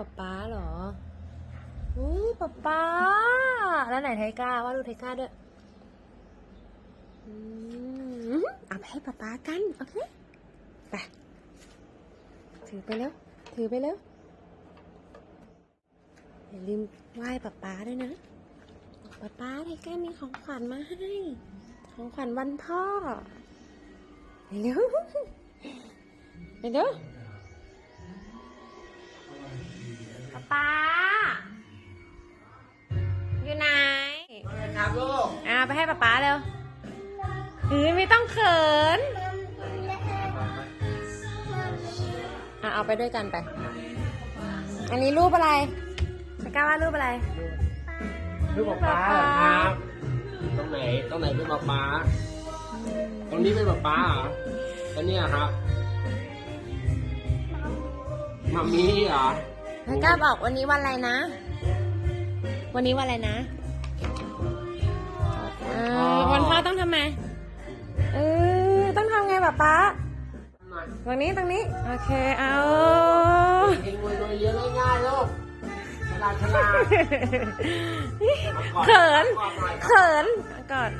ป๊าป๊าเหรออู้ป๊าป๊า แล้วไหนไทก้าว่าดูไทก้าด้วยอืมเอาไปให้ป๊าป๊ากัน โอเค ไป ถือไปแล้ว ถือไปแล้ว อย่าลืมไหว้ป๊าป๊าด้วยนะป๊าป๊าไทก้ามีของขวัญมาให้ ของขวัญวันพ่อเร็วเร็ว ครับลูกอ่าไปให้ป๊าป๊าเร็วเฮ้ยไม่ต้องเขิน อะเอาไปด้วยกันไป อันนี้รูปอะไรตะกร้าว่ารูปอะไร ลูกป๊าป๊าเหรอครับ ตรงไหน ตรงไหนเป็นป๊าป๊า ตรงนี้เป็นป๊าป๊าเหรอแล้วเนี่ยครับมัมมี่เหรอตะกร้าบอกวันนี้วันอะไรนะ วันนี้วันอะไรนะ ป๊าป๊าตรงนี้ตรงนี้ โอเค เอาเองรวยรวยเยอะง่ายๆลูกฉลาดฉลาดเขิน เขินก่อน